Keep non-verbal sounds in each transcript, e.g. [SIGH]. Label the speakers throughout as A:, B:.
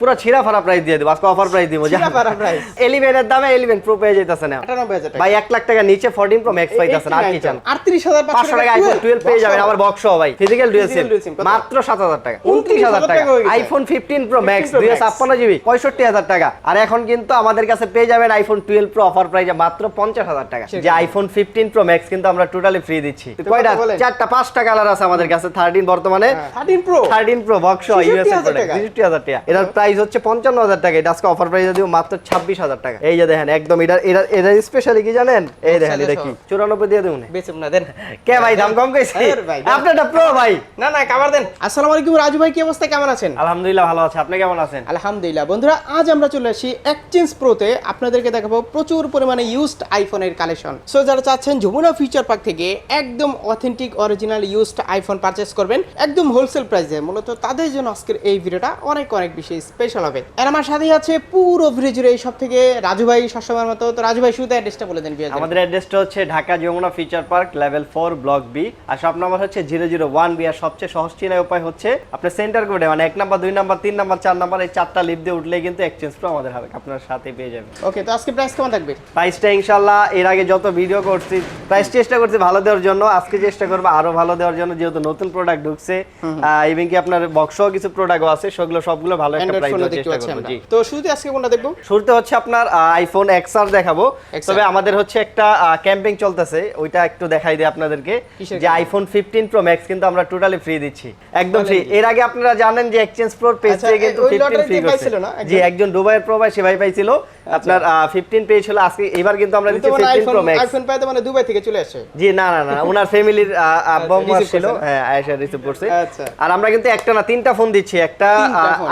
A: পুরো ছিঁড়া ফারা প্রাইস দিয়ে দেবো আজকে অফার প্রাইস দিব
B: ছিঁড়াফাড়া price।
A: এলিভেনের দামে এলিভেন প্রো পেয়ে যেতেছে না
B: আটানব্বই হাজার টাকা।
A: ভাই এক লাখ টাকা নিচে ফোরটিন প্রো ম্যাক্স পাইতেছেন আর কি চান?
B: আটত্রিশ হাজার
A: পাঁচশো টাকা আইফোন টুয়েলভ পেয়ে যাবেন আবার বক্স ভাই। ফিজিক্যাল ডুয়েল সিম মাত্র সাত হাজার টাকা। উনত্রিশ হাজার
B: 29,000
A: টাকা।
B: হয়ে।
A: আইফোন ফিফটিন প্রো ম্যাক্স
B: 15
A: দুই ছাপ্পান্ন জিবি পঁয়ষট্টি হাজার টাকা। আর এখন কিন্তু আমাদের কাছে পেয়ে যাবেন আইফোন টুয়েলভ প্রো অফার প্রাইসে মাত্র পঞ্চাশ হাজার টাকা। যে আইফোন ফিফটিন প্রো ম্যাক্স কিন্তু আমরা টোটালি ফ্রি দিচ্ছি। কয়টা? চারটা পাঁচটা কালার আছে আমাদের কাছে থার্টিন বর্তমানে।
B: Thirteen pro
A: thirteen pro box
B: 66,000
A: USA product টাকা। এটার প্রাইস হচ্ছে পঞ্চান্ন হাজার টাকা। এটা আজকে অফার প্রাইসে দিব মাত্র ছাব্বিশ হাজার টাকা। এই যে দেখেন একদম এটা এটা এটা স্পেশালি কি জানেন? এই দেখেন এটা কি চুরানব্বই দিয়ে দেবো
B: না। দেন।
A: কে ভাই দাম কম কইছি? আপনারটা প্রো ভাই।
B: না না কাবার দেন। আসসালামু আলাইকুম রাজু ভাই কি অবস্থা? কেমন আছেন?
A: আলহামদুলিল্লাহ ভালো আছে। আপনি কেমন আছেন?
B: আলহামদুলিল্লাহ। বন্ধুরা আজ আমরা চলে আসি এক্সচেঞ্জ প্রোতে আপনাদেরকে দেখাবো প্রচুর পরিমাণে ইউজড আইফোনের কালেকশন সো যারা চাচ্ছেন যমুনা ফিউচার পার্ক থেকে একদম authentic original used iPhone purchase করবেন একদম হোলসেল প্রাইসে মূলত তাদের জন্য আজকের এই ভিডিওটা অনেক অনেক বেশি স্পেশাল হবে। আর আমার সাথে আছে পুরো জুড়ে এই সব থেকে রাজু ভাই সবসময়ের মতো। তো রাজু ভাই শুধু অ্যাড্রেসটা বলে দেন
A: আমাদের অ্যাড্রেসটা হচ্ছে Dhaka Jamuna future park level four block B আর শপ নাম্বার হচ্ছে জিরো জিরো ওয়ান বি আর সবচেয়ে সহজ চিনার উপায় হচ্ছে আপনার সেন্টার কোডে মানে এক নাম্বার দুই নাম্বার তিন নাম্বার চার নাম্বার এই চারটা লিপ দিয়ে উঠলেই কিন্তু এক্সচেঞ্জ প্রো আমাদের হবে আপনার সাথে পেয়ে যাবেন।
B: ওকে তো আজকে প্রাইস কেমন থাকবে?
A: প্রাইসটা ইনশাল্লাহ এর আগে যত ভিডিও করছি প্রাইস চেষ্টা করছি ভালো দেওয়ার জন্য আজকে চেষ্টা করব আরও ভালো দেওয়ার জন্য যেহেতু নতুন প্রোডাক্ট ঢুকছে ইভেন কি আপনার বক্সও কিছু প্রোডাক্টও আছে সেগুলো সবগুলো ভালো একটা
B: অ্যান্ড্রয়েড
A: প্রাইস
B: ফোনে
A: দেওয়ার
B: দেখতে পাচ্ছি আমরা। তো শুরুতে আজকে কোনটা দেখব?
A: শুরুতে হচ্ছে আপনার আইফোন এক্সআর দেখাবো। তবে আমাদের হচ্ছে একটা ক্যাম্পেইন চলতেছে। ওইটা একটু দেখাই দিই আপনাদেরকে। যে আইফোন ফিফটিন প্রো ম্যাক্স কিন্তু আমরা টোটালি ফ্রি দিচ্ছি। একদম ফ্রি এর আগে আপনারা জানেন যে এক্সচেঞ্জ প্রোর পেজ থেকে কিন্তু
B: ওই
A: ফিফটিন
B: lottery
A: ফ্রি জি?
B: একজন
A: দুবাইয়ের প্রবাসী ভাই পাইছিল। আপনার ফিফটিন পেয়েছিল আজকে এবার কিন্তু আমরা দিচ্ছি
B: তো মানে
A: fifteen
B: iPhone
A: pro max
B: iPhone পাইতে মানে দুবাই থেকে চলে আসে।
A: জি না না না ওনার ফ্যামিলির আব্বা
B: receive
A: ছিল হ্যাঁ আয়েশা রিসিভ করছে।
B: আচ্ছা।
A: আর আমরা কিন্তু একটা না তিনটা ফোন দিচ্ছি। একটা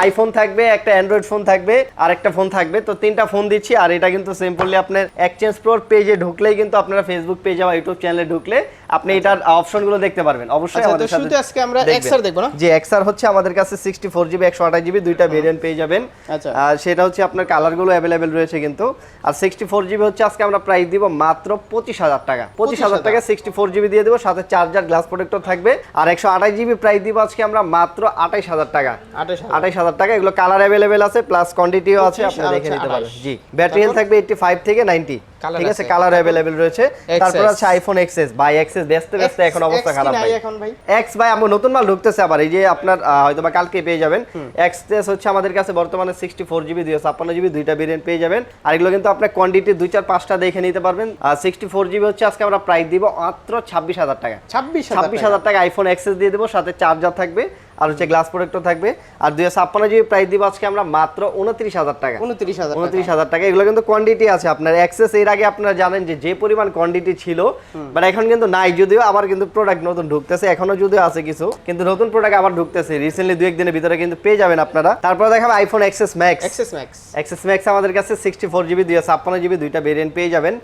A: আইফোন থাকবে একটা অ্যান্ড্রয়েড ফোন থাকবে আর একটা ফোন থাকবে। তো তিনটা ফোন দিচ্ছি আর এটা কিন্তু সিম্পলি আপনার এক্সচেঞ্জ প্রোর পেজে ঢুকলেই কিন্তু আপনারা ফেসবুক পেজ বা ইউটিউব চ্যানেলে ঢুকলে আপনি এটার অপশনগুলো দেখতে পারবেন। অবশ্যই
B: আচ্ছা,
A: আমাদের সাথে
B: আজকে আমরা। XR দেখব না?
A: জি এক্সআর হচ্ছে আমাদের কাছে সিক্সটি ফোর জিবি একশো আঠাশ জিবি দুইটা ভেরিয়েন্ট পেয়ে যাবেন।
B: আচ্ছা।
A: আর সেটা হচ্ছে আপনার কালারগুলো অ্যাভেলেবেল রয়েছে। কিন্তু। আর সিক্সটি ফোর জিবি হচ্ছে আজকে আমরা প্রাইস দিব মাত্র পঁচিশ হাজার টাকা। পঁচিশ হাজার টাকা সিক্সটি ফোর জিবি দিয়ে দেবো সাথে চার্জার গ্লাস প্রোটেক্টর থাকবে। আর একশো আঠাশ জিবি প্রাইস দিব আজকে আমরা মাত্র আঠাইশ হাজার টাকা। আঠাইশ হাজার। টাকা এগুলো কালার অ্যাভেলেবেল আছে প্লাস কোয়ান্টিটিও আছে আপনি দেখে নিতে
B: পারেন
A: জি ব্যাটারি হেলথ থাকবে এইটটি ফাইভ থেকে নাইনটি ঠিক আছে। কালার অ্যাভেলেবেল রয়েছে। তারপর আছে আইফোন এক্সএস বাই এক্সএস ব্যস্ত ব্যস্ত এখন অবস্থা খারাপ ভাই।
B: এখন ভাই?
A: এক্স ভাই আমার নতুন মাল ঢুকতেছে আবার। এই যে আপনার হয়তো বা কালকে পেয়ে যাবেন। এক্স হচ্ছে আমাদের কাছে বর্তমানে সিক্সটি ফোর জিবি দুইশো ছাপ্পান্ন জিবি দুইটা ভেরিয়েন্ট পেয়ে যাবেন। আর এগুলো কিন্তু আপনার কোয়ান্টিটি দুই চার পাঁচটা দেখে নিতে পারবেন। সিক্সটি ফোর জিবি হচ্ছে আজকে আমরা প্রাইস দিব মাত্র ছাব্বিশ হাজার টাকা।
B: ছাব্বিশ
A: ছাব্বিশ হাজার টাকা আইফোন এক্সেস দিয়ে দেবো সাথে চার্জার থাকবে। আর হচ্ছে গ্লাস প্রোটেক্টর থাকবে। আর দুই ছাপ্পান্ন জিবি প্রাইস দিব আজকে আমরা মাত্র উনত্রিশ হাজার টাকা।
B: উনত্রিশ হাজার
A: উনত্রিশ হাজার টাকা। এগুলো কিন্তু কোয়ান্টিটি আছে আপনার। অ্যাক্সেস এর আগে আপনারা জানেন যে যে পরিমাণ কোয়ান্টিটি ছিল বাট এখন কিন্তু নাই। যদিও আবার কিন্তু প্রোডাক্ট নতুন ঢুকতেছে এখনও যদিও আছে কিছু কিন্তু নতুন প্রোডাক্ট আবার ঢুকতেছে। রিসেন্টলি দু একদিনের ভিতরে কিন্তু পেয়ে যাবেন আপনারা। তারপরে দেখাবো iPhone XS max
B: XS max
A: XS max আমাদের কাছে সিক্সটি ফোর জিবি দুই ছাপ্পান্ন জিবি দুইটা ভেরিয়েন্ট পেয়ে যাবেন।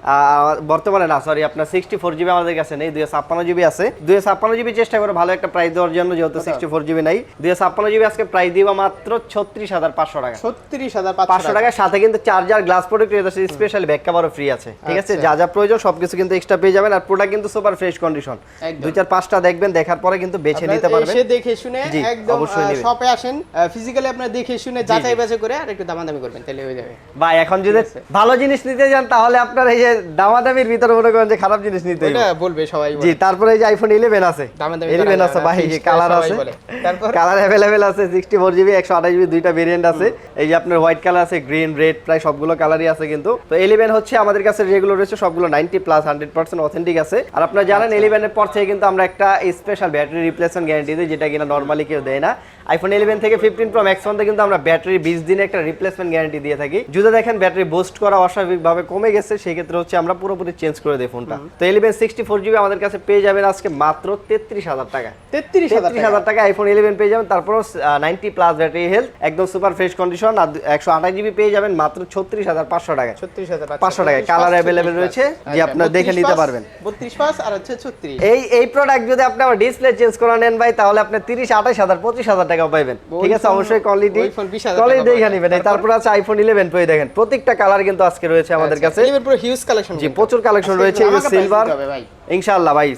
A: বর্তমানে না সরি আপনার সিক্সটি ফোর জিবি আমাদের কাছে নেই দুই ছাপ্পান্ন জিবি আছে। দুই ছাপ্পান্ন জিবি চেষ্টা করে ভালো একটা প্রাইস দেওয়ার জন্য যেহেতু সিক্সটি ফোর জিবি নাই। দুই ছাপ্পান্ন জিবি আজকে প্রাইস দিব মাত্র ছত্রিশ হাজার পাঁচশো টাকা।
B: ছত্রিশ হাজার
A: পাঁচশো
B: পাঁচশো টাকা।
A: টাকার সাথে কিন্তু charger glass product special back কাভারও free আছে। ঠিক আছে?
B: আচ্ছা।
A: যা যা প্রয়োজন সবকিছু কিন্তু এক্সট্রা পেয়ে যাবেন। আর প্রোডাক্ট কিন্তু সুপার ফ্রেশ কন্ডিশন দুই চার পাঁচটা দেখবেন দেখার পরে কিন্তু বেছে নিতে পারবেন।
B: এসে দেখে শুনে একদম শপে আসেন। ফিজিক্যালি আপনারা দেখে শুনে যাচাই বাছাই করে আর একটু দামাদামি করবেন তাহলে হয়ে যাবে।
A: ভাই এখন যদি ভালো জিনিস নিতে যান তাহলে আপনার এই যে দামাদামির ভিতরে মনে করেন যে খারাপ জিনিস নিতে
B: এটা বলবে সবাই
A: জি তারপরে এই যে আইফোন ইলেভেন আছে।
B: দামাদামি
A: ইলেভেন
B: করা
A: আছে ভাই এই যে কালার আছে? কালার অ্যাভেলেবেল আছে সিক্সটি ফোর জিবি একশো আঠাশ জিবি দুইটা ভেরিয়েন্ট আছে। এই যে আপনার হোয়াইট কালার আছে গ্রিন রেড প্রায় সবগুলো কালারই আছে কিন্তু। তো এলিভেন হচ্ছে আমাদের কাছে যেগুলো রয়েছে সবগুলো ninety plus hundred percent authentic আছে। আর আপনারা জানেন
B: এলিভেনের
A: ইলেভেনের পর থেকে কিন্তু আমরা একটা স্পেশাল ব্যাটারি রিপ্লেসমেন্ট গ্যারান্টি দিই যেটা কিনা নর্মালি কেউ দেয় না। আইফোন ইলেভেন থেকে ফিফটিন প্রো ম্যাক্স ফোন কিন্তু আমরা ব্যাটারি বিশ দিনে একটা রিপ্লেসমেন্ট গ্যারান্টি দিয়ে থাকি। যদি দেখেন ব্যাটারি বুস্ট করা অস্বাভাবিকভাবে কমে গেছে সেই ক্ষেত্রে হচ্ছে আমরা পুরোপুরি চেঞ্জ করে দিই ফোনটা তো ইলেভেন সিক্সটি ফোর জিবি আমাদের কাছে পেয়ে যাবেন আজকে মাত্র তেত্রিশ হাজার টাকা।
B: তেত্রিশ হাজার
A: টাকা। আইফোন ইলেভেন পেয়ে যাবেন তারপর নাইনটি প্লাস ব্যাটারি হেলথ একদম সুপার ফ্রেশ কন্ডিশন আর একশো আঠাশ জিবি পেয়ে যাবেন মাত্র ছত্রিশ হাজার পাঁচশো টাকা।
B: ছত্রিশ হাজার
A: পাঁচশো টাকা কালার অ্যাভেলেবেল রয়েছে যে আপনার দেখে নিতে পারবেন।
B: বত্রিশ পাঁচ আর হচ্ছে ছত্রিশ।
A: এই এই প্রোডাক্ট যদি আপনি আবার ডিসপ্লে চেঞ্জ করে নেন ভাই তাহলে আপনি তিরিশ আঠাশ হাজার পঁচিশ হাজার টাকা টাকাও পাইবেন।
B: ওই
A: ঠিক আছে অবশ্যই কোয়ালিটি
B: ওই phone 20,000
A: কোয়ালিটি দেখে নেবেন। তারপর? আছে আইফোন ইলেভেন প্রো দেখেন প্রত্যেকটা কালার কিন্তু আজকে রয়েছে আমাদের কাছে।
B: এবার পুরো হিউজ কালেকশন
A: জি প্রচুর কালেকশন রয়েছে সিলভার ইনশাআল্লাহ ভাই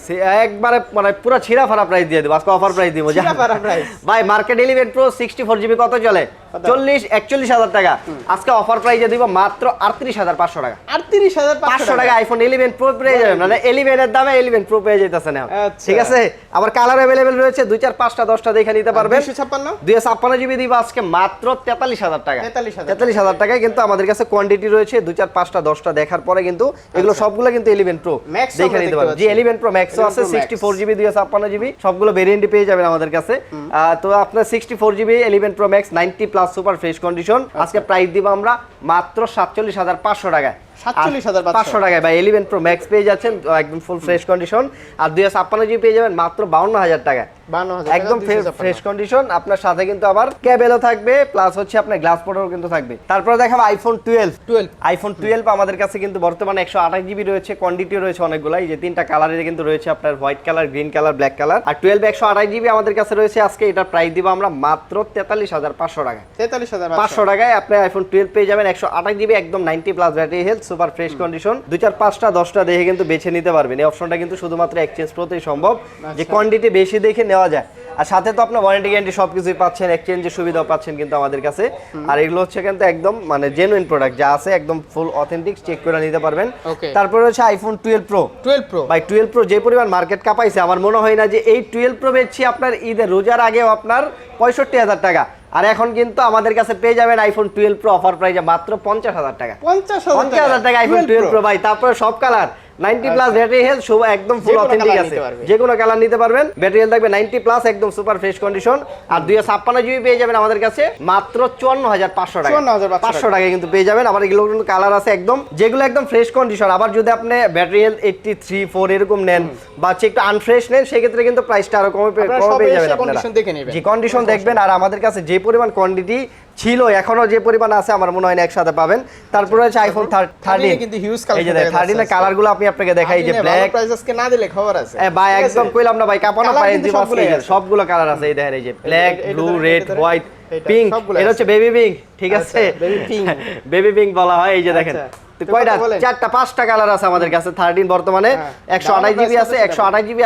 A: একবারে মানে পুরো ছিড়া ফাড়া প্রাইস দিয়ে দেবো আজকে অফার প্রাইস দিব
B: ছিঁড়া ফাড়া price।
A: ভাই market eleven pro sixty four GB কত চলে? চল্লিশ একচল্লিশ হাজার টাকা। আজকে অফার প্রাইসে দিব মাত্র আটত্রিশ হাজার পাঁচশো টাকা।
B: আটত্রিশ হাজার
A: পাঁচশো টাকা আইফোন ইলেভেন প্রো পেয়ে যাবেন মানে ইলেভেনের দামে ইলেভেন প্রো পেয়ে যেতেছে না
B: আচ্ছা।
A: ঠিক আছে? আবার কালার অ্যাভেলেবেল রয়েছে দুই চার পাঁচটা দশটা দেখে নিতে পারবেন।
B: ছাপ্পান্ন?
A: দুই ছাপ্পান্ন জিবি দিব আজকে মাত্র তেতাল্লিশ হাজার টাকা। তেতাল্লিশ হাজার টাকায় কিন্তু আমাদের কাছে কোয়ান্টিটি রয়েছে দুই চার পাঁচটা দশটা দেখার পরে কিন্তু এগুলো সবগুলো কিন্তু ইলেভেন প্রো দেখে
B: আমরা
A: নিতে পারবেন। জি
B: পাচ্ছি।
A: ইলেভেন প্রো ম্যাক্সও আছে সিক্সটি ফোর জিবি দুই ছাপ্পান্ন জিবি সবগুলো ভেরিয়েন্টই পেয়ে যাবেন আমাদের কাছে। তো আপনার sixty four GB eleven pro max ninety plus super fresh condition আজকে প্রাইস দিব আমরা মাত্র সাতচল্লিশ হাজার পাঁচশো টাকায়।
B: 47,500
A: পাঁচশো টাকায় বা ইলেভেন প্রো ম্যাক্স পেয়ে যাচ্ছেন একদম ফুল ফ্রেশ কন্ডিশন আর দুই ছাপ্পান্ন জিবি পেয়ে যাবেন মাত্র বাউন্ন হাজার টাকায়।
B: বান্ন হাজার
A: একদম ফ্রেশ কন্ডিশন আপনার সাথে কিন্তু আবার থাকবে প্লাস হচ্ছে আপনার গ্লাস কিন্তু থাকবে। তারপরে দেখাবো iPhone twelve
B: twelve
A: iPhone twelve আমাদের কাছে কিন্তু বর্তমানে একশো আঠাশ জিবি রয়েছে কোয়ান্টিটিও রয়েছে অনেকগুলো এই যে তিনটা কালারের কিন্তু রয়েছে আপনার white colour green colour black colour আর টুয়েলভ একশো আঠাশ জিবি আমাদের কাছে রয়েছে আজকে এটার প্রাইস দিব আমরা মাত্র তেতাল্লিশ হাজার পাঁচশো টাকা
B: তেতাল্লিশ হাজার
A: পাঁচশো। টাকায় আপনি আইফোন টুয়েলভ পেয়ে যাবেন একশো আঠাশ জিবি একদম ninety plus battery health super fresh condition. দুই চার পাঁচটা দশটা দেখে কিন্তু বেছে নিতে পারবেন। এই অপশনটা কিন্তু শুধুমাত্র এক্সচেঞ্জ প্রোতেই সম্ভব। যে কোয়ান্টিটি বেশি দেখে নেওয়া যায়। আর সাথে তো আপনার ওয়ারেন্টি গ্যারান্টি সব কিছুই পাচ্ছেন এক্সচেঞ্জের সুবিধাও পাচ্ছেন কিন্তু আমাদের কাছে। আর এগুলো হচ্ছে কিন্তু একদম মানে জেনুইন প্রোডাক্ট যা আছে একদম ফুল অথেন্টিক চেক করে নিতে পারবেন. তারপরে হচ্ছে iPhone twelve pro
B: twelve pro
A: ভাই টুয়েলভ প্রো যে পরিমাণ মার্কেট কাপাইছে আমার মনে হয় না যে এই টুয়েলভ প্রো বেচছি আপনার ঈদের রোজার আগেও আপনার পঁয়ষট্টি হাজার টাকা। আর এখন কিন্তু আমাদের কাছে পেয়ে যাবেন আইফোন টুয়েলভ প্রো অফার প্রাইজে মাত্র পঞ্চাশ হাজার টাকা।
B: পঞ্চাশ
A: হাজার টাকা। আইফোন টুয়েলভ প্রো ভাই তারপরে সব colour ninety plus battery health সব একদম ফুল অথেন্টিক আছে। যে কোনো কালার নিতে পারবেন। ব্যাটারি হেলথ থাকবে নাইনটি প্লাস একদম সুপার ফ্রেশ কন্ডিশন আর দুই ছাপ্পান্ন জিবি পেয়ে যাবেন আমাদের কাছে মাত্র চুয়ান্ন হাজার পাঁচশো টাকা।
B: 54,500
A: টাকা। কিন্তু পেয়ে যাবেন। আবার এগুলো কিন্তু কালার আছে একদম যেগুলো একদম ফ্রেশ কন্ডিশন আবার যদি আপনি battery health eighty three four এরকম নেন বা একটু আনফ্রেশ নেন সেক্ষেত্রে কিন্তু প্রাইসটা আরও কমে পেয়ে যাবেন আপনারা।
B: condition দেখে নেবেন।
A: জি কন্ডিশন দেখবেন। আর আমাদের কাছে যে পরিমাণ কোয়ান্টিটি ছিল এখনও যে পরিমাণ আছে আমার মনে হয় না একসাথে পাবেন। তারপরে আছে আইফোন থার্টিন
B: কিন্তু হিউজ
A: এই যে থার্টিনের কালারগুলো আপনি আপনাকে দেখাই যে ব্ল্যাক
B: প্রাইস আজকে না দিলে খবর আছে।
A: ভাই একদম কইলাম না ভাই কাপানো পাই
B: আছে।
A: সবগুলো কালার আছে। এই দেখেন এই যে black blue red white pink এটা হচ্ছে বেবি পিঙ্ক ঠিক
B: আচ্ছা,
A: আছে?
B: বেবি পিঙ্ক
A: বেবি পিঙ্ক বলা হয় এই যে দেখেন।
B: আচ্ছা।
A: কয়টা?
B: কত
A: চারটা পাঁচটা কালার আছে আমাদের কাছে থার্টিন বর্তমানে। একশো আঠাশ জিবি আছে একশো আঠাশ জিবি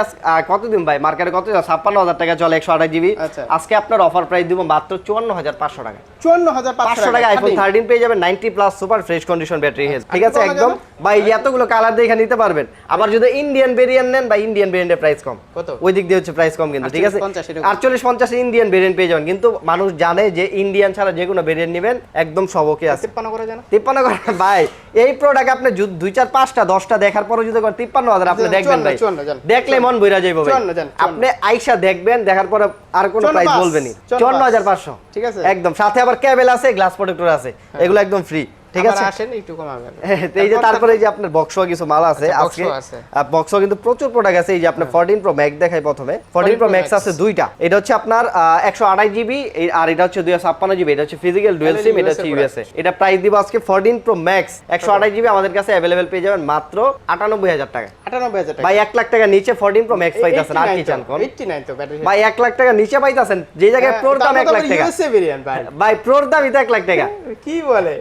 A: কত ভাই? মার্কেটে কত ছাপ্পান্ন হাজার টাকা চলে একশো আঠাশ জিবি। আজকে আপনার অফার প্রাইস দিব মাত্র চুয়ান্ন হাজার পাঁচশো টাকা।
B: চুয়ান্ন হাজার
A: পাঁচশো টাকা। আইফোন থার্টিন পেয়ে যাবেন ninety plus super fresh condition battery health ঠিক আছে? একদম?
B: বলা
A: বা এই যে এতগুলো কালার দেখে নিতে পারবেন। আবার যদি ইন্ডিয়ান ভেরিয়েন্ট নেন বা ইন্ডিয়ান ভেরিয়েন্টের প্রাইস কম।
B: কত?
A: ওই দিক দিয়ে হচ্ছে প্রাইস কম কিন্তু ঠিক আছে?
B: 48, 50 এরকম।
A: আটচল্লিশ পঞ্চাশ ইন্ডিয়ান ভেরিয়েন্ট পেয়ে যাবেন। কিন্তু মানুষ জানে যে ইন্ডিয়ান ছাড়া যে কোনো ভেরিয়েন্ট নেবেন একদম সবকে আছে।
B: তিপ্পান্ন করে জানা।
A: তিপ্পান্ন করে? ভাই এই প্রোডাক্ট আপনি দুই চার পাঁচটা দশটা দেখার পরে যদি তিপ্পান্ন হাজার আপনি দেখবেন ভাই। দেখলে মন বইরা যাইব। আপনি আইসা দেখবেন দেখার পরে আর কোন প্রাইস
B: বলবেনি
A: বলবেনই।
B: চুয়ান্ন
A: হাজার পাঁচশো।
B: ঠিক আছে।
A: একদম। সাথে আবার ক্যাবেল আছে গ্লাস প্রোডাক্টর আছে। এগুলো একদম ফ্রি ঠিক আছে?
B: আসেন একটু কমাবে
A: হ্যাঁ, [LAUGHS] এই যে তারপরে এই যে আপনার বক্সও কিছু মাল আছে
B: আচ্ছা,
A: আজকে। বক্সও কিন্তু প্রচুর প্রোডাক্ট আছে এই যে আপনার 14 প্রো ম্যাক্স দেখাই প্রথমে। 14 প্রো ম্যাক্স আছে দুইটা। এটা হচ্ছে আপনার একশো আঠাশ জিবি আর এটা হচ্ছে দুইশো ছাপ্পান্ন জিবি এটা হচ্ছে ফিজিক্যাল ডুয়েল সিম এটা হচ্ছে ইউএসএ এটা প্রাইস দিব আজকে 14 প্রো ম্যাক্স একশো আঠাশ জিবি আমাদের কাছে অ্যাভেলেবেল পেয়ে যাবেন মাত্র আটানব্বই হাজার টাকা।
B: আটানব্বই হাজার টাকা।
A: ভাই এক লাখ টাকা নিচে 14 প্রো ম্যাক্স পাইতেছেন আর কি চান কোন?
B: এইটটি নাইন তো ব্যাটারি
A: ভাই এক লাখ টাকা নিচে পাইতেছেন যে জায়গায় প্রোর দাম এক লাখ টাকা।
B: ভাই।
A: প্রোর দামই তো এক লাখ টাকা।
B: কি বলে?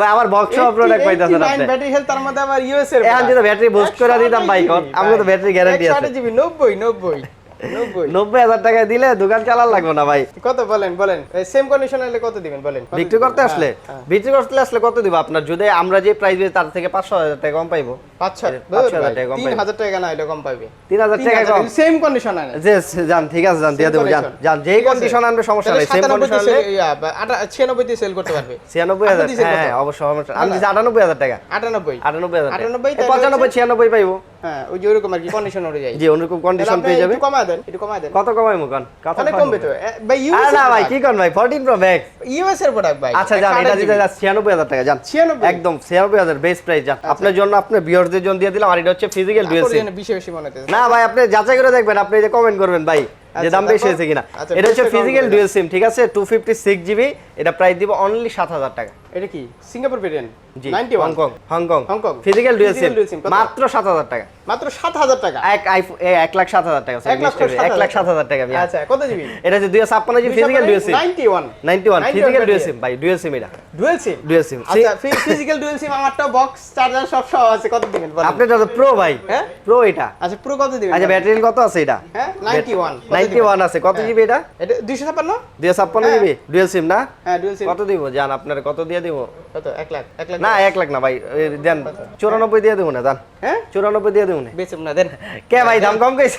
A: ভাই আমার বক্স প্রোডাক্ট না আপনি।
B: ব্যাটারি হেলথ তার মধ্যে আবার ইউএস এর
A: এখন যদি ব্যাটারি বুস্ট করে দিতাম ভাই আমরা তো ব্যাটারি গ্যারান্টি আছে।
B: জিবি নব্বই নব্বই। নব্বই?
A: নব্বই হাজার টাকা দিলে দোকান চালার লাগবে না ভাই।
B: কত বলেন বলেন। সেম কন্ডিশন হলে কত দিবেন? বলেন
A: বিক্রি করতে আসলে। বিক্রি করতে আসলে কত দিব আপনার? যদি আমরা যে প্রাইস দিই তার থেকে পাঁচশো হাজার টাকা কম পাইবো।
B: পাঁচ ছয়
A: পাঁচ ছয় হাজার টাকা কম
B: তিন হাজার টাকা না এটা কম পাবে
A: তিন হাজার টাকা কম।
B: সেম কন্ডিশন
A: যে যান ঠিক আছে যান দিয়ে দেবো যান যান যেই কন্ডিশন আনবে সমস্যা নেই। সেম কন্ডিশন
B: দিয়ে
A: হলে
B: sell- বা আটা- 96 দিয়ে সেল করতে পারবে।
A: ছিয়ানব্বই হাজার
B: আপনি দিছেন কত?
A: হ্যাঁ অবশ্যই অবশ্যই। আমি আটানব্বই হাজার টাকা।
B: আটানব্বই।
A: আটানব্বই হাজার টাকা।
B: 98
A: এই
B: তাহলে
A: পঁচানব্বই ছিয়ানব্বই পাইবো।
B: হ্যাঁ ওই যে ওরকম আর কি কন্ডিশন অনুযায়ী।
A: জি অনুরকম কন্ডিশন পেয়ে যাবে।
B: একটু কমায় দেন একটু কমায় দেন।
A: কত কমাই মুখান কথা
B: অনেক কমবে তো। ভাই ইউএস
A: না ভাই কি করেন ভাই? ফোরটিন প্রো ম্যাক্স
B: ইউএস এর প্রোডাক্ট ভাই
A: আচ্ছা যান এটা দিতে যান ছিয়ানব্বই টাকা যান।
B: 96
A: একদম ছিয়ানব্বই হাজার প্রাইস যান। আপনার জন্য আপনার জন্য দিয়ে দিলাম আর এটা হচ্ছে ফিজিক্যাল ডুয়েল সিম
B: বেশি বেশি মনে হচ্ছে
A: না ভাই আপনি যাচাই করে দেখবেন আপনি যে কমেন্ট করবেন ভাই যে
B: আচ্ছা,
A: দাম বেশি হয়েছে কিনা।
B: আচ্ছা,
A: এটা হচ্ছে ফিজিক্যাল ডুয়েল সিম ঠিক আছে? টু ফিফটি সিক্স জিবি এটা প্রাইস দিব অনলি সাত হাজার টাকা।
B: এটা কি? সিঙ্গাপুর ভেরিয়েন্ট
A: জি
B: 91
A: Hong Kong Hong Kong
B: Hong Kong.
A: Physical dual sim মাত্র সাত হাজার টাকা।
B: মাত্র সাত হাজার টাকা?
A: এক আইফোন এক লাখ সাত হাজার টাকা
B: এক লাখ
A: সাত হাজার টাকা
B: আচ্ছা কত জিবি?
A: এটা হচ্ছে দুই ছাপ্পান্ন GB physical dual sim
B: ninety one
A: ninety one
B: 91
A: physical dual sim ভাই ডুয়েল সিম এটা।
B: ডুয়েল সিম
A: ডুয়েল সিম
B: আচ্ছা ফিজিক্যাল ডুয়েল সিম আমারটা বক্স চার্জার সব সব আছে কত দিবেন বলেন?
A: আপনার তো প্রো ভাই।
B: হ্যাঁ?
A: প্রো এটা।
B: আচ্ছা প্রো কত দিবেন?
A: আচ্ছা ব্যাটারি কত আছে এটা?
B: হ্যাঁ 91 কত
A: নাইনটি? ওয়ান আছে। কত
B: হ্যাঁ।
A: জিবি এটা?
B: এটা 256
A: দুই ছাপ্পান্ন
B: হ্যাঁ।
A: জিবি। ডুয়েল সিম না?
B: হ্যাঁ ডুয়েল সিম।
A: কত দিব? জান আপনার কত দিয়ে দিব?
B: কত? 1 লাখ। 1 লাখ
A: না লাখ না ভাই দেন চুরানব্বই দিয়ে দেবো না জান।
B: হ্যাঁ?
A: চুরানব্বই দিয়ে দেবো না।
B: বেচুম না দেন।
A: কে ভাই দাম কম কইছি?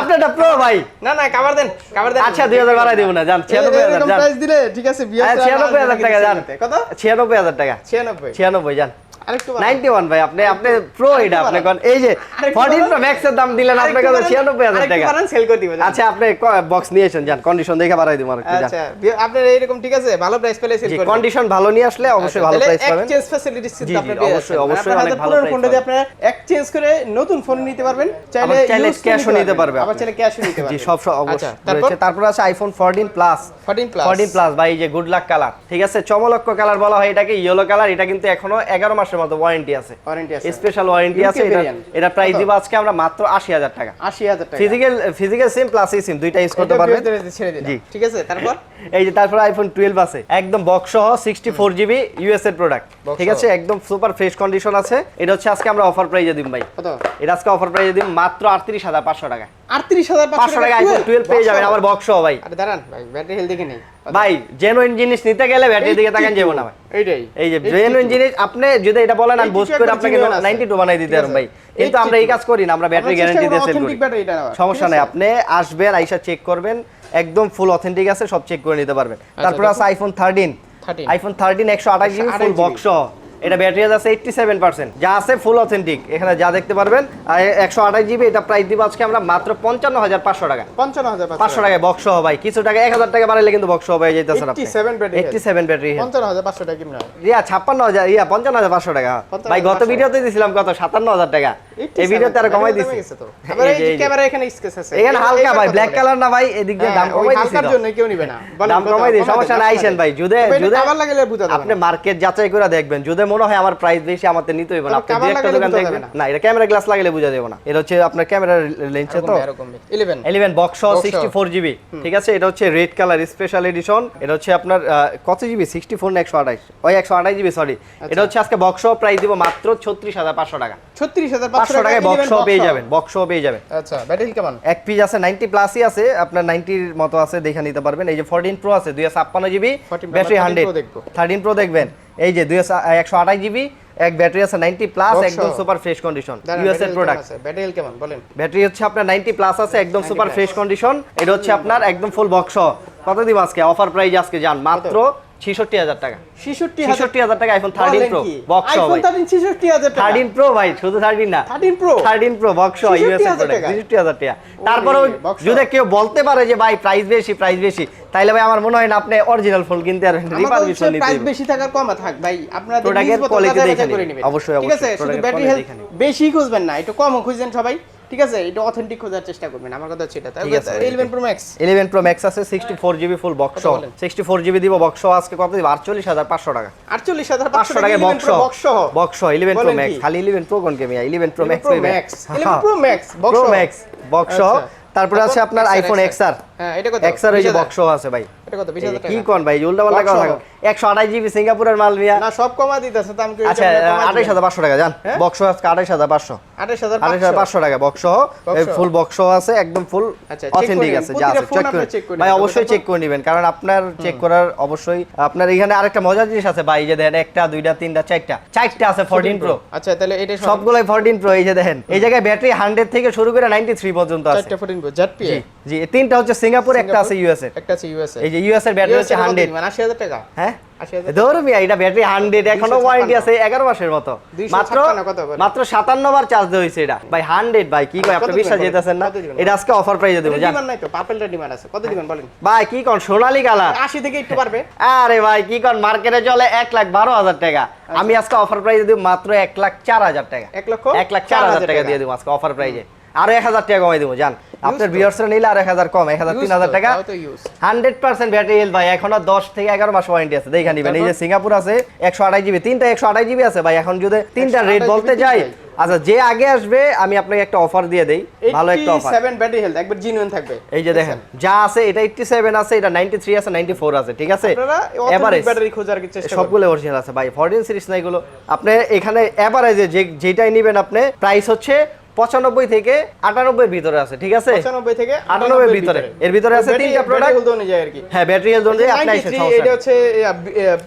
A: আপনারটা প্রো ভাই।
B: না না কভার দেন কভার দেন।
A: আচ্ছা দুই হাজার বাড়াই দিব না জান ছিয়ানব্বই হাজার
B: এরকম
A: জান।
B: প্রাইস দিলে ঠিক আছে বিয়ার
A: হ্যাঁ, ছিয়ানব্বই হাজার টাকা জান।
B: কত?
A: ছিয়ানব্বই হাজার টাকা।
B: 96
A: ছিয়ানব্বই জান।
B: আরেকটু বাড়ান।
A: নাইনটি ওয়ান ভাই আপনি আপনি প্রো এটা আপনি কোন এই যে
B: আরেকটু
A: ফর্টিন
B: বাড়ান।
A: প্রো দাম দিলেন আপনার কাছে
B: বাড়ান,
A: ছিয়ানব্বই
B: আরেকটু সেল করে দিব
A: আচ্ছা আপনি বক্স নিয়েছেন যান কন্ডিশন দেখে বাড়াই দিব আর
B: আচ্ছা আপনার এইরকম ঠিক আছে? ভালো প্রাইস পেলে সেল
A: জি কন্ডিশন ভালো নিয়ে আসলে অবশ্যই ভালো প্রাইস পাবেন।
B: এক্সচেঞ্জ ফ্যাসিলিটিস
A: জি, জি,
B: আপনি
A: অবশ্যই, অবশ্যই অনেক ভালো
B: পুরনো ফোনটা দিয়ে আপনারা এক্সচেঞ্জ করে নতুন ফোন নিতে পারবেন। চাইলে
A: চাইলে নিতে পারবে
B: আবার
A: আপনি।
B: চাইলে ক্যাশও নিতে
A: জি সব সব
B: আচ্ছা
A: অবশ্যই
B: তারপর?
A: রয়েছে। তারপর আছে আইফোন 14 প্লাস
B: 14 প্লাস
A: 14 প্লাস ভাই এই যে গুড লাক কালার ঠিক আছে চমলক্ষ কালার বলা হয় এটাকে ইয়েলো কালার এটা কিন্তু এখনও 11 মাসের মতো ওয়ারেন্টি আছে।
B: ওয়ারেন্টি আছে।
A: স্পেশাল ওয়ারেন্টি আছে এটা এটা প্রাইস দিব আজকে আমরা মাত্র 80000 টাকা।
B: 80000 টাকা।
A: ফিজিক্যাল ফিজিক্যাল সিম প্লাস এই সিম দুইটা ইউজ করতে পারবেন।
B: ছেড়ে দিলাম।
A: জি।
B: ঠিক আছে তারপর? [LAUGHS]
A: এই যে তারপর আইফোন 12 আছে। একদম বক্স সহ 64 জিবি ইউএস এর প্রোডাক্ট ঠিক আছে একদম সুপার ফ্রেশ কন্ডিশন আছে। এটা হচ্ছে আজকে আমরা অফার প্রাইজে দিম ভাই।
B: কত?
A: এটা আজকে অফার প্রাইজে দিম মাত্র 38500 টাকা
B: 38500
A: 500 টাকা আইফোন 12 পেয়ে যাবেন আবার বক্স ভাই।
B: আরে দাঁড়ান ভাই ব্যাটারি হেলথ দেখে নেই।
A: ভাই জেনুইন জিনিস নিতে গেলে ব্যাটারি দিকে তাকান যাব না ভাই।
B: এইটাই
A: এই যে জেনুইন জিনিস আপনি যদি এটা বলেন আমি বুস্ট করে
B: একদম
A: আপনাকে 92 বানাই দিতে
B: ঠিক
A: ভাই। কিন্তু আমরা এই কাজ করি না আমরা ব্যাটারি গ্যারান্টি দিয়ে সেল করি। সমস্যা নাই আপনি আসবেন আইসা চেক করবেন একদম ফুল অথেন্টিক আছে সব চেক করে নিতে পারবেন। তারপর আছে iPhone 13
B: 13
A: iPhone 13 128 GB full box এটা ব্যাটারি আছে 87% যা আছে ফুল অথেন্টিক এখানে যা দেখতে পারবেন আর 128 জিবি এটা প্রাইস দিব আজকে আমরা মাত্র 55500 টাকা।
B: 55500
A: 500 টাকায় বক্স সহ ভাই কিছু টাকা 1000 টাকা বাড়াইলে কিন্তু বক্স সহ হয়ে যাইতেছে আপনি।
B: 87 ব্যাটারি
A: 87 ব্যাটারি
B: 55500 টাকা
A: ইয়া 56000 ইয়া 55500 টাকা। ভাই গত
B: 55,500
A: ভিডিওতে দিছিলাম কত? 57000 টাকা। এই ভিডিওতে আর কমাই দিছি।
B: আবার। ক্যামেরা এখানে স্কেচ আছে।
A: এখানে হালকা ভাই ব্ল্যাক কালার না ভাই এদিক দিয়ে দাম
B: হ্যাঁ,
A: কমাই দিছি
B: হালকার জন্য কেউ নিবে না।
A: দাম কমাই দিই সমস্যা নাই আইসেন ভাই যদি
B: তবে এটা
A: যদি
B: বুঝা
A: আপনি মার্কেট যাচাই করে দেখবেন যদি মনে হয় আমার প্রাইস বেশি আমার তো নিতে হইব না আপনি একটা দোকান দেখবেন না। এটা ক্যামেরা গ্লাস লাগালে বুঝা দেব না। এটা হচ্ছে আপনার ক্যামেরার লেন্সে তো।
B: এরকম, এরকম 11
A: 11 বক্স সহ 64 জিবি ঠিক আছে? এটা হচ্ছে রেড কালার স্পেশাল এডিশন এটা হচ্ছে আপনার কত জিবি 64 না 128 ওই 128 জিবি সরি। এটা হচ্ছে আজকে বক্স প্রাইস দিব মাত্র 36500 টাকা।
B: 36500
A: 500 টাকায় বক্স পেয়ে যাবেন বক্স পেয়ে যাবেন।
B: আচ্ছা ব্যাটারি কেমন?
A: এক পিস আছে 90 প্লাসই আছে। আপনার 90 এর মতো আছে দেখে নিতে পারবেন। এই যে 14 প্রো আছে 256 GB
B: 14 Pro,
A: battery
B: 13
A: 100
B: Pro
A: 13 pro দেখবেন। এই যে 128 জিবি এক ব্যাটারি আছে 90 প্লাস একদম super fresh condition
B: USA
A: product
B: আছে? ব্যাটারি কেমন? বলেন।
A: ব্যাটারি হচ্ছে আপনার 90 প্লাস আছে একদম সুপার। ফ্রেশ কন্ডিশন এটা হচ্ছে আপনার একদম ফুল বক্স কত দিব আজকে? অফার প্রাইস আজকে যান মাত্র 66000 টাকা।
B: 66000
A: 66000 টাকা আইফোন 13 প্রো বক্স
B: আইফোন 13 66000 টাকা?
A: 13 প্রো ভাই শুধু 13 না।
B: 13 pro
A: 13 pro box US
B: 66,000
A: product
B: টাকা।
A: 66000 তারপরেও যদি কেউ বলতে পারে যে ভাই প্রাইস বেশি প্রাইস বেশি তাইলে ভাই আমার মনে হয় না আপনি অরিজিনাল ফোন কিনতে আর রিপারমিশন নিতে
B: প্রাইস বেশি থাকার কম থাক ভাই। আপনারা
A: এর quality দেখে নিন। অবশ্যই,
B: ঠিক আছে? শুধু ব্যাটারি হেলথ বেশি খুঁজবেন না একটু কম খুঁজেন সবাই। ঠিক আছে? এটা অথেন্টিক খোঁজার চেষ্টা করবেন আমার কথা হচ্ছে এটা
A: তাই আছে,
B: 11 প্রো ম্যাক্স
A: 11 প্রো ম্যাক্স আছে 64 GB full box
B: sixty four
A: 64 GB দিব বক্স আজকে কত দিব? 48500 টাকা।
B: 48500
A: 500 টাকা box
B: box
A: box 11 pro max খালি 11 প্রো কোন কেমি 11 pro
B: 11
A: max
B: pro max 11 Pro Max, box
A: pro max box
B: box
A: তারপরে আছে আপনার আইফোন
B: এক্স
A: এক্সআর
B: হ্যাঁ এটা কত?
A: এক্সআর ওই যে
B: 20,000
A: আছে ভাই।
B: এটা কত?
A: এই যে
B: 20000
A: কি কোন ভাই? উল্টা পাল্টা কথা
B: সহ।
A: একশো আঠাশ জিবি সিঙ্গাপুরের মাল মিয়া
B: না সব কমা দিতেছে দাম কি
A: আচ্ছা আঠাইশ হাজার পাঁচশো টাকা জান? বক্স আজকে আঠাইশ হাজার পাঁচশো।
B: 28500
A: আঠাইশ হাজার পাঁচশো। টাকা বক্স ফুল বক্স আছে একদম ফুল অথেন্টিক আছে যা আছে চেক করে
B: আপনার
A: ভাই অবশ্যই চেক করে নেবেন কারণ আপনার চেক করার অবশ্যই আপনার এখানে আরেকটা মজার জিনিস আছে ভাই যে দেখেন একটা দুইটা তিনটা চারটা। চারটা আছে ফোরটিন প্রো
B: আচ্ছা তাহলে এটা
A: সবগুলাই প্রো এই যে দেখেন। এই জায়গায় ব্যাটারি হান্ড্রেড থেকে শুরু করে নাইনটি থ্রি পর্যন্ত আছে।
B: চারটা 14 প্রো জেডপি
A: জি। জি তিনটা হচ্ছে সিঙ্গাপুর একটা আছে ইউএস এর
B: একটা আছে ইউএসএ
A: এই যে ইউএস এর ব্যাটারি হচ্ছে হান্ড্রেড
B: 80000 টাকা?
A: হ্যাঁ?
B: 80000
A: ধরো মিয়া এটা ব্যাটারি হান্ড্রেড
B: এখনও
A: ওয়ারেন্টি আছে এগারো মাসের মতো। মাত্র মাত্র সাতান্ন বার চার্জ দেওয়া হয়েছে এটা। ভাই হান্ড্রেড ভাই কি কয় আপনি বিশ্বাস? যেতেছেন না? এটা আজকে অফার প্রাইজে দেবো জান
B: ডিমান্ড নাই তো পার্পলটা ডিমান্ড আছে। কত দিবেন বলেন?
A: ভাই কি কোন সোনালী কালার।
B: 80 থেকে একটু পারবে
A: আরে ভাই কি কোন মার্কেটে চলে এক লাখ বারো হাজার টাকা। আমি আজকে অফার প্রাইজে দিব মাত্র এক লাখ চার হাজার টাকা।
B: 1 লক্ষ
A: এক লাখ চার হাজার টাকা দিয়ে দেবো আজকে অফার প্রাইজে আরও এক হাজার টাকা কমাই দেবো যান আপনার। নিলে আর এক হাজার কম এক হাজার তিন হাজার টাকা। হান্ড্রেড পার্সেন্ট ব্যাটারি হেলথ ভাই এখন আর দশ থেকে এগারো মাস ওয়ারেন্টি আছে। দেখে নিবেন এই যে সিঙ্গাপুর আছে একশো আঠাশ জিবি তিনটা একশো আঠাশ জিবি আছে ভাই। এখন যদি তিনটা রেট বলতে যাই আচ্ছা যে আগে আসবে আমি আপনাকে একটা অফার দিয়ে দেই। ভালো একটা অফার
B: 87 ব্যাটারি হেলথ একবার জিনুইন থাকবে।
A: এই যে দেখেন যা আছে এটা এইটটি সেভেন আছে এটা নাইনটি থ্রি আছে নাইনটি ফোর আছে ঠিক আছে? এভারেজ
B: ব্যাটারি খোঁজার চেষ্টা
A: সবগুলো অরিজিনাল আছে ভাই ফরটিন সিরিজ না এগুলো। আপনি এখানে এভারেজে যে যেটাই নেবেন আপনি প্রাইস হচ্ছে পঁচানব্বই থেকে আটানব্বই ভিতরে আছে ঠিক আছে?
B: 95 থেকে
A: 98 এর ভিতরে। এর ভিতরে আছে তিনটা product।
B: হেলথ অনুযায়ী আর কি।
A: হ্যাঁ ব্যাটারি হেলথ অনুযায়ী আপনি এসে
B: 93 এটা হচ্ছে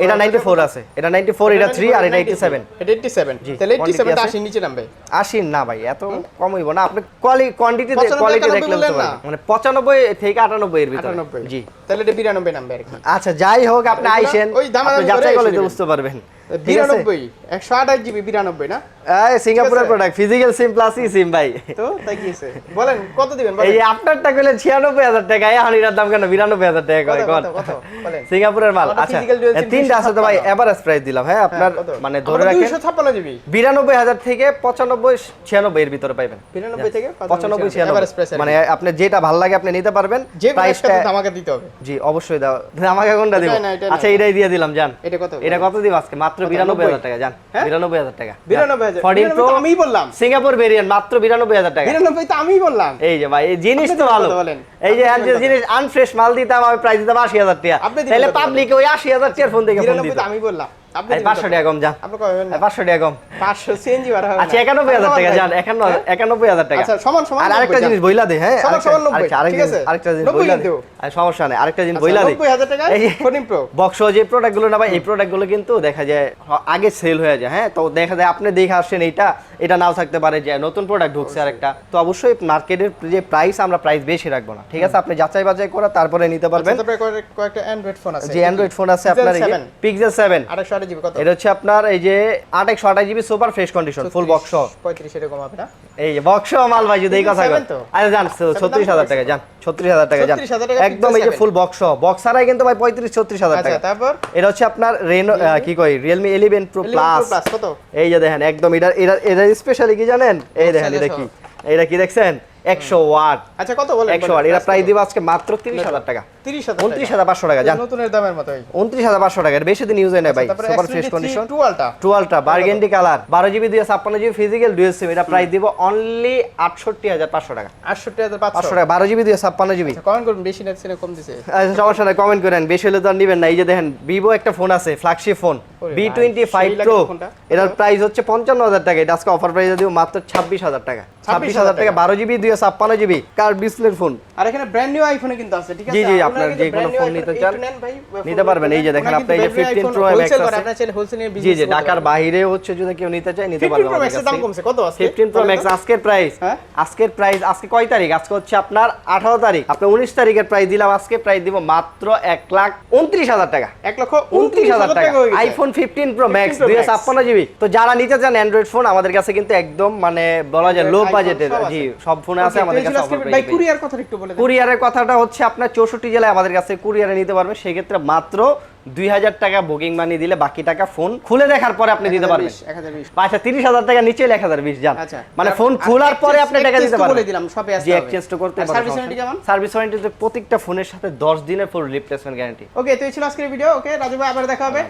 A: এটা নাইনটি ফোর আছে। এটা নাইনটি ফোর এটা থ্রি আর এটা এইটি সেভেন
B: এটা 87 তাহলে
A: quantity
B: 87 টা 80 নিচে নামবে।
A: আশি না ভাই এত কম হইব না। আপনি কোয়ালিটি
B: 95
A: কোয়ালিটি
B: 91
A: দেখলে বুঝতে মানে পঁচানব্বই থেকে আটানব্বই এর ভিতরে। জি।
B: তাহলে এটা 92 নামবে আর কি।
A: আচ্ছা যাই হোক আপনি আইসেন। আপনি
B: করে
A: যাচাই করলে বুঝতে পারবেন। ঠিক আছে?
B: 92 128 জিবি 92 না?
A: সিঙ্গাপুরের product physical sim plus e sim ভাই।
B: তো তাই কি বলেন কত দিবেন
A: এই আপনারটা কইলে ছিয়ানব্বই হাজার টাকা এখন এটার দাম কেন বিরানব্বই হাজার টাকা কয়?
B: কত,
A: কন?
B: কত, কত? বলেন।
A: সিঙ্গাপুরের মাল আচ্ছা
B: physical dual
A: এ
B: SIM
A: তিনটা আছে তো ভাই এভারেজ প্রাইস দিলাম হ্যাঁ আপনার মানে ধরে রাখেন
B: জিবি।
A: বিরানব্বই হাজার থেকে পঁচানব্বই ছিয়ানব্বই এর ভিতরে পাইবেন।
B: 92 থেকে
A: পঁচানব্বই ছিয়ানব্বই।
B: average price আর কি।
A: মানে আপনার যেটা ভালো লাগে আপনি নিতে পারবেন
B: যে
A: প্রাইসটা
B: একটা দিতে হবে।
A: জি অবশ্যই দাও। [LAUGHS] আমাকে কোনটা দিব। আচ্ছা এটাই দিয়ে দিলাম জান।
B: এটা কত?
A: এটা কত দিব আজকে? মাত্র বিরানব্বই হাজার টাকা জান।
B: হ্যাঁ?
A: বিরানব্বই হাজার টাকা।
B: 92000
A: ফোরটিন
B: 99
A: প্রো
B: তো আমিই বললাম।
A: সিঙ্গাপুর ভেরিয়েন্ট মাত্র বিরানব্বই হাজার টাকা।
B: 99 তো আমিই বললাম।
A: এই যে ভাই এই জিনিস তো ভালো।
B: বলেন?
A: এই যে জিনিস আনফ্রেশ মাল দিতাম আমি প্রাইস দিতাম আশি হাজার টাকা। তাহলে পাবলিকে ওই আশি হাজার টাকার ফোন থেকে ফোন
B: 99
A: দিত।
B: তো আমি বললাম।
A: পাঁচশো টাকা কম যান
B: আপনি কবেন না?
A: এই পাঁচশো টাকা কম।
B: 500 সিএনজি বাড়া
A: আচ্ছা একানব্বই হাজার টাকা যান একান্ন একানব্বই হাজার টাকা।
B: সমান, সমান
A: আর আরেকটা জিনিস বইলা দে হ্যাঁ আরেকটা-
B: সমান 90
A: আরেকটা- আরেক
B: ঠিক
A: জিনিস-
B: আছে?
A: আরেকটা জিনিস
B: 90
A: বইলা দে। সমস্যা নেই আরেকটা জিনিস বইলা দে।
B: 90,000 টাকায়
A: এই যে
B: 14 Pro।
A: বক্স যে প্রোডাক্টগুলো না ভাই এই প্রোডাক্টগুলো কিন্তু দেখা যায় আগে সেল হয়ে যায় হ্যাঁ? তো দেখা যায় আপনি দেখে আসছেন এইটা এটা নাও থাকতে পারে যে নতুন প্রোডাক্ট ঢুকছে আরেকটা। তো অবশ্যই মার্কেটের যে প্রাইস আমরা প্রাইস বেশি রাখব না ঠিক আছে? আপনি যাচাই বাছাই করে তারপরে নিতে পারবেন।
B: আচ্ছা, কয়েকটা অ্যান্ড্রয়েড ফোন আছে।
A: যে অ্যান্ড্রয়েড ফোন আছে আপনার এই
B: 7
A: পিক্সেল সেভেন
B: 28 জিবি কত?
A: এটা হচ্ছে আপনার এই যে আট একশো আঠাশ GB super fresh condition full box
B: 35 এরকম হবে
A: এই যে বক্স মাল ভাই যদি এই কথা
B: Seven
A: কন
B: তো?
A: আরে জান ছত্রিশ হাজার টাকা যান ছত্রিশ টাকা যান।
B: 36,000 টাকা
A: একদম এই যে ফুল বক্স বক্স ছাড়াই কিন্তু ভাই পঁয়ত্রিশ ছত্রিশ হাজার
B: আচ্ছা
A: টাকা।
B: তারপর?
A: এটা হচ্ছে আপনার রেনো কি কই রিয়েলমি ইলেভেন
B: 11 Pro Plus কত?
A: এই যে দেখেন একদম এটা এটা এটা স্পেশালি কি জানেন? এই দেখেন এটা কি? এটা কি দেখছেন? একশো ওয়াট।
B: আচ্ছা কত বলেন
A: একশো ওয়াট। এটা প্রাইস দিব আজকে মাত্র তিরিশ হাজার টাকা।
B: 30000
A: উনত্রিশ হাজার পাঁচশো টাকা যান
B: নতুনের দামের মতোই
A: উনত্রিশ হাজার পাঁচশো টাকা বেশি দিন ইউজ হয় না ভাই সুপার ফ্রেশ কন্ডিশন
B: টুয়ালটা
A: টুয়েলভটা বার্গেন্ডি কালার বারো জিবি দিয়ে ছাপ্পান্ন জিবি ফিজিক্যাল ডুয়েল সিম এটা প্রাইস দিব অনলি আটষট্টি হাজার পাঁচশো টাকা।
B: 68500
A: পাঁচশো টাকা বারো জিবি দিয়ে ছাপ্পান্ন জিবি
B: কমেন্ট করুন বেশি না না কম দিছে।
A: আচ্ছা সমস্যা নাই কমেন্ট করেন বেশি হলে তো আর নিবেন না। এই যে দেখেন ভিভো একটা ফোন আছে flagship phone V twenty five pro এটার প্রাইস হচ্ছে পঞ্চান্ন হাজার টাকা এটা আজকে অফার প্রাইসে দিব মাত্র ছাব্বিশ হাজার টাকা। ছাব্বিশ হাজার টাকা বারো জিবি ছাপ্পান্ন জিবি কার ডিসপ্লের ফোন
B: আর এখানে ব্র্যান্ড নিউ আইফোনে কিন্তু আছে ঠিক আছে?
A: জি, জি,
B: আপনারা
A: যে কোনো ফোন নিতে চান, নিতে পারবেন। এই যে দেখেন, আপনার এই যে
B: কিন্তু brand new
A: 15
B: iPhone
A: Pro Max
B: wholesale
A: আছে।
B: আপনারা চাইলে wholesale নিয়ে
A: জি জি ঢাকার বাইরে হচ্ছে যদি কেউ নিতে চায় নিতে
B: 15
A: পারবে
B: Pro Max এর দাম কমছে কত আজকে?
A: ফিফটিন প্রো ম্যাক্স আজকের প্রাইস
B: হ্যাঁ?
A: আজকের প্রাইস আজকে কয় তারিখ আজকে হচ্ছে আপনার আঠারো তারিখ আপনি উনিশ তারিখের প্রাইস দিলাম আজকে প্রাইস দিব মাত্র এক লাখ উনত্রিশ হাজার টাকা
B: এক লক্ষ
A: উনত্রিশ হাজার টাকা iPhone fifteen pro max
B: 15 Pro
A: দুই
B: Max।
A: ছাপ্পান্ন জিবি তো যারা নিতে চান অ্যান্ড্রয়েড ফোন আমাদের কাছে কিন্তু একদম মানে বলা যায় লো বাজেটের
B: সব আছে।
A: জি সব ফোনে আছে আমাদের কাছে
B: কুরিয়ার কথা একটু বলে দেন।
A: কুরিয়ারের কথাটা হচ্ছে আপনার চৌষট্টি জেলায় আমাদের কাছে কুরিয়ারে নিতে পারবেন সেক্ষেত্রে মাত্র দুই হাজার টাকা বুকিং মানি দিলে বাকি টাকা ফোন খুলে দেখার পরে আপনি দিতে পারবেন।
B: 1020, 1020
A: আচ্ছা তিরিশ হাজার টাকা নিচে এক হাজার বিশ যান
B: আচ্ছা।
A: মানে ফোন খোলার পরে আপনি টাকা দিতে পারবেন।
B: দিলাম সবে
A: জি এক্সচেঞ্জ তো করতে
B: সার্ভিস ওয়ারেন্টি
A: ওয়ারেন্টিতে প্রত্যেকটা ফোনের সাথে দশ দিনের ফোন রিপ্লেসমেন্ট গ্যারান্টি
B: ওকে তো এই ছিল আজকের ভিডিও ওকে রাজু ভাই আবার দেখা হবে।